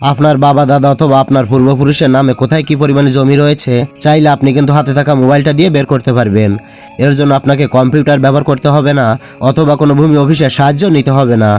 আপনার বাবা, দাদা অথবা আপনার পূর্বপুরুষের নামে কোথায় কি পরিমাণে জমি রয়েছে, চাইলে আপনি কিন্তু হাতে থাকা মোবাইলটা দিয়ে বের করতে পারবেন। এর জন্য আপনাকে কম্পিউটার ব্যবহার করতে হবে না, অথবা কোনো ভূমি অফিসের সাহায্য নিতে হবে না।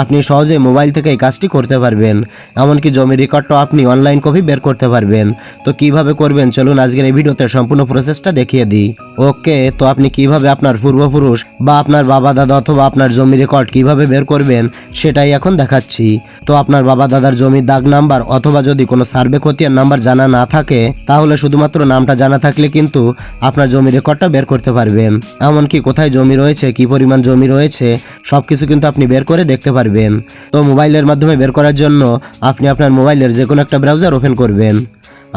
আপনি সহজে মোবাইল থেকে এই কাজটি করতে পারবেন। এমনকি জমি রেকর্ডটাও আপনি অনলাইন কপি বের করতে পারবেন। তো কীভাবে করবেন? চলুন আজকের এই ভিডিওতে সম্পূর্ণ প্রসেসটা দেখিয়ে দিই। ওকে, তো আপনি কীভাবে আপনার পূর্বপুরুষ বা আপনার বাবা, দাদা অথবা আপনার জমি রেকর্ড কীভাবে বের করবেন, সেটাই এখন দেখাচ্ছি। তো আপনার বাবা, দাদার জমির দাগ নাম্বার অথবা যদি কোনো সার্ভে খতিয়ান নাম্বার জানা না থাকে, তাহলে শুধুমাত্র নামটা জানা থাকলে কিন্তু আপনার জমি রেকর্ডটা বের করতে পারবেন। এমনকি কোথায় জমি রয়েছে, কি পরিমাণ জমি রয়েছে সব কিছু কিন্তু আপনি বের করে দেখতে পারবেন। তো মোবাইলের মাধ্যমে বের করার জন্য আপনি আপনার মোবাইলের যে কোনো একটা ব্রাউজার ওপেন করবেন।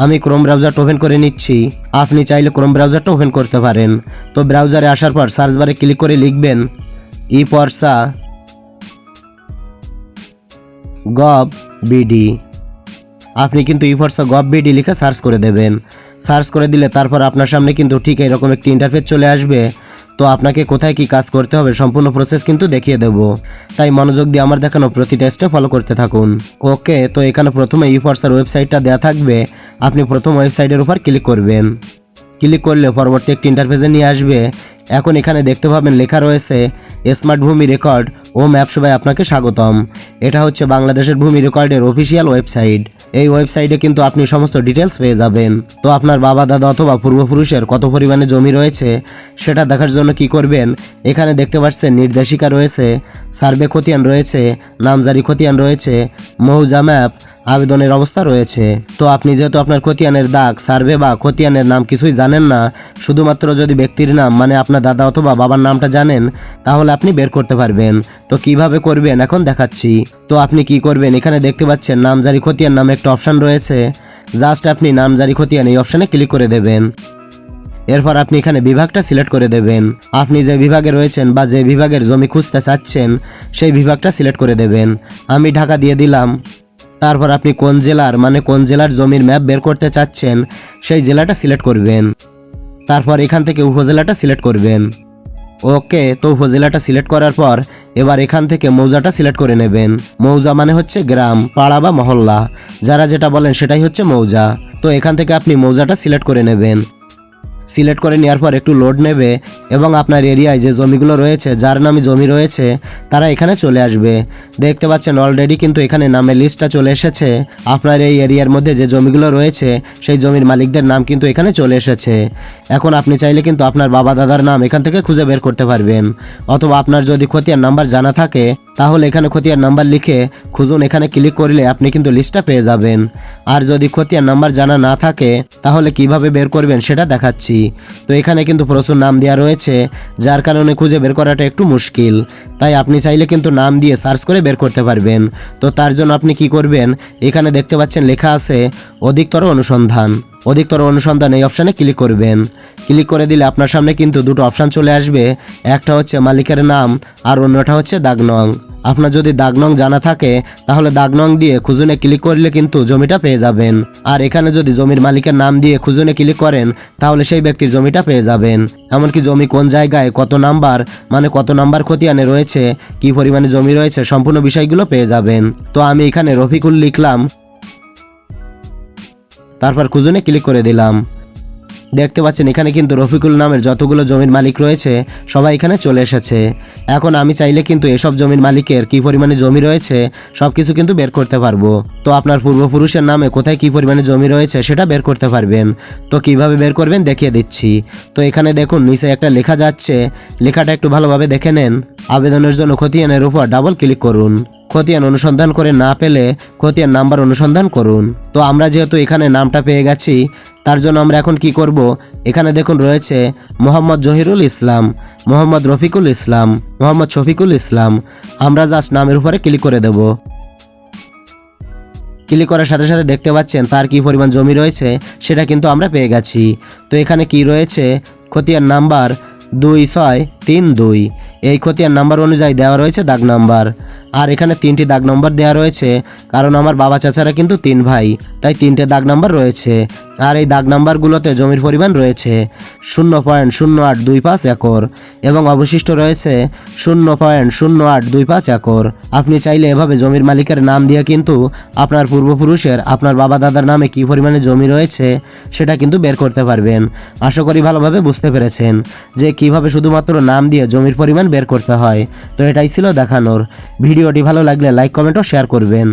আমি ক্রোম ব্রাউজারটা ওপেন করে নিচ্ছি। আপনি চাইলে ক্রোম ব্রাউজারটা ওপেন করতে পারেন। তো ব্রাউজারে আসার পর সার্চ বারে ক্লিক করে লিখবেন, ই পর্সা গভ বিডি। আপনি কিন্তু ই ফর্সা গভ বিডি লিখে সার্চ করে দেবেন। সার্চ করে দিলে তারপর আপনার সামনে কিন্তু ঠিক এরকম একটি ইন্টারফেস চলে আসবে। তো আপনাকে কোথায় কি কাজ করতে হবে সম্পূর্ণ প্রসেস কিন্তু দেখিয়ে দেব। তাই মনোযোগ দিয়ে আমার দেখানো প্রতিটা স্টেপ ফলো করতে থাকুন। ওকে তো এখানে প্রথমে ই ফর্সার ওয়েবসাইটটা দেওয়া থাকবে। আপনি প্রথম ওয়েবসাইটের উপর ক্লিক করবেন। ক্লিক করলে পরবর্তী একটি ইন্টারফেসে নিয়ে আসবে। এখন এখানে দেখতে পাবেন লেখা রয়েছে স্মার্ট ভূমি রেকর্ড ও ম্যাপ সবাই আপনাকে স্বাগতম। এটা হচ্ছে বাংলাদেশের ভূমি রেকর্ডের অফিসিয়াল ওয়েবসাইট। এই ওয়েবসাইটে কিন্তু আপনি সমস্ত ডিটেলস পেয়ে যাবেন। তো আপনার বাবা, দাদা অথবা পূর্বপুরুষের কত পরিমাণে জমি রয়েছে, সেটা দেখার জন্য কি করবেন, এখানে দেখতে পাচ্ছেন নির্দেশিকা রয়েছে, সার্ভে খতিয়ান রয়েছে, নামজারি খতিয়ান রয়েছে, মৌজা ম্যাপ আবেদনের অবস্থা রয়েছে। তো আপনি যেহেতু আপনার খতিয়ানের দাগ, সার্ভে বা খতিয়ানের নাম কিছুই জানেন না, শুধুমাত্র যদি ব্যক্তির নাম মানে আপনার দাদা অথবা বাবার নামটা জানেন, তাহলে আপনি বের করতে পারবেন। তো কীভাবে করবেন? এখন দেখাচ্ছি। তো আপনি কি করবেন? এখানে দেখতে পাচ্ছেন নামজারি খতিয়ান নামে একটা অপশান রয়েছে। জাস্ট আপনি নামজারি খতিয়ান এই অপশানে ক্লিক করে দেবেন। এরপর আপনি এখানে বিভাগটা সিলেক্ট করে দেবেন। আপনি যে বিভাগে রয়েছেন বা যে বিভাগের জমি খুঁজতে চাচ্ছেন, সেই বিভাগটা সিলেক্ট করে দেবেন। আমি ঢাকা দিয়ে দিলাম। তারপর আপনি কোন জেলার মানে কোন জেলার জমির ম্যাপ বের করতে চাচ্ছেন, সেই জেলাটা সিলেক্ট করবেন। তারপর এখান থেকে উপজেলাটা সিলেক্ট করবেন। ওকে, তো উপজেলাটা সিলেক্ট করার পর এবার এখান থেকে মৌজাটা সিলেক্ট করে নেবেন। মৌজা মানে হচ্ছে গ্রাম, পাড়া বা মহল্লা। যারা যেটা বলেন সেটাই হচ্ছে মৌজা। তো এখান থেকে আপনি মৌজাটা সিলেক্ট করে নেবেন। সিলেক্ট করে নেওয়ার পর একটু লোড নেবে এবং আপনার এরিয়ায় যে জমিগুলো রয়েছে, যার নামে জমি রয়েছে, তারা এখানে চলে আসবে। দেখতে পাচ্ছেন অলরেডি কিন্তু এখানে নামের লিস্টটা চলে এসেছে। আপনার এই এরিয়ার মধ্যে যে জমিগুলো রয়েছে, সেই জমির মালিকদের নাম কিন্তু এখানে চলে এসেছে। এখন আপনি চাইলে কিন্তু আপনার বাবা দাদার নাম এখান থেকে খুঁজে বের করতে পারবেন। অথবা আপনার যদি খতিয়ার নাম্বার জানা থাকে, তাহলে এখানে খতিয়ার নাম্বার লিখে খুঁজুন, এখানে ক্লিক করলে আপনি কিন্তু লিস্টটা পেয়ে যাবেন। আর যদি খতিয়ার নাম্বার জানা না থাকে, তাহলে কীভাবে বের করবেন সেটা দেখাচ্ছি। তো এখানে কিন্তু প্রচুর নাম দেওয়া রয়েছে, যার কারণে খুঁজে বের করাটা একটু মুশকিল। তাই আপনি চাইলে কিন্তু নাম দিয়ে সার্চ করে বের করতে পারবেন। তো তার জন্য আপনি কি করবেন? এখানে দেখতে পাচ্ছেন লেখা আছে অধিকতর অনুসন্ধান। অধিকতর অনুসন্ধান এই অপশানে ক্লিক করবেন। ক্লিক করে দিলে আপনার সামনে কিন্তু দুটো অপশান চলে আসবে। একটা হচ্ছে মালিকের নাম আর অন্যটা হচ্ছে দাগনং আপনার যদি দাগনং জানা থাকে, তাহলে দাগনং দিয়ে খুঁজুনে ক্লিক করলে কিন্তু জমিটা পেয়ে যাবেন। আর এখানে যদি জমির মালিকের নাম দিয়ে খুঁজুনে ক্লিক করেন, তাহলে সেই ব্যক্তির জমিটা পেয়ে যাবেন। এমনকি জমি কোন জায়গায় কত নাম্বার মানে কত নাম্বার খতিয়ানে রয়েছে, কি পরিমাণে জমি রয়েছে, সম্পূর্ণ বিষয়গুলো পেয়ে যাবেন। তো আমি এখানে রফিকুল লিখলাম, তারপর খুঁজুনে ক্লিক করে দিলাম। দেখতে পাচ্ছেন, এখানে কিন্তু রফিকুল নামের যতগুলো জমির মালিক রয়েছে, সবাই এখানে চলে এসেছে। এখন আমি চাইলে কিন্তু এসব জমির মালিকের কি পরিমাণে জমি রয়েছে সব কিছু কিন্তু বের করতে পারব। তো আপনার পূর্বপুরুষের নামে কোথায় কি পরিমাণে জমি রয়েছে, সেটা বের করতে পারবেন। তো কীভাবে বের করবেন, দেখিয়ে দিচ্ছি। তো এখানে দেখুন, নিচে একটা লেখা যাচ্ছে। লেখাটা একটু ভালোভাবে দেখে নেন। আবেদনের জন্য খতিয়ানের উপর ডাবল ক্লিক করুন। খতিয়ান অনুসন্ধান করে না পেলে খতিয়ান নাম্বার অনুসন্ধান করুন। তো আমরা যেহেতু এখানে নামটা পেয়ে গেছি তার জন্য আমরা এখন কি করব? এখানে দেখুন রয়েছে মোহাম্মদ জহিরুল ইসলাম, মোহাম্মদ রফিকুল ইসলাম, মোহাম্মদ শফিকুল ইসলাম। আমরা জাস্ট নামের উপরে ক্লিক করে দেব। ক্লিক করার সাথে সাথে দেখতে পাচ্ছেন তার কি পরিমাণ জমি রয়েছে, সেটা কিন্তু আমরা পেয়ে গেছি। তো এখানে কি রয়েছে? খতিয়ান নাম্বার দুই ছয় তিন দুই। এই খতিয়ান নাম্বার অনুযায়ী দেওয়া রয়েছে দাগ নাম্বার। আর এখানে তিনটি দাগ নম্বর দেওয়া রয়েছে, কারণ আমার বাবা চাচারা কিন্তু তিন ভাই। তাই তিনটে দাগ নাম্বার রয়েছে। আর এই দাগ নাম্বারগুলোতে জমির পরিমাণ রয়েছে শূন্য পয়েন্ট শূন্য আট দুই পাঁচ একর এবং অবশিষ্ট রয়েছে শূন্য পয়েন্ট শূন্য আট দুই পাঁচ একর। আপনি চাইলে এভাবে জমির মালিকের নাম দিয়ে কিন্তু আপনার পূর্বপুরুষের, আপনার বাবা দাদার নামে কী পরিমাণে জমি রয়েছে সেটা কিন্তু বের করতে পারবেন। আশা করি ভালোভাবে বুঝতে পেরেছেন যে কীভাবে শুধুমাত্র নাম দিয়ে জমির পরিমাণ বের করতে হয়। তো এটাই ছিল দেখানোর। ভিডিওটি ভালো লাগলে লাইক, কমেন্ট ও শেয়ার করবেন।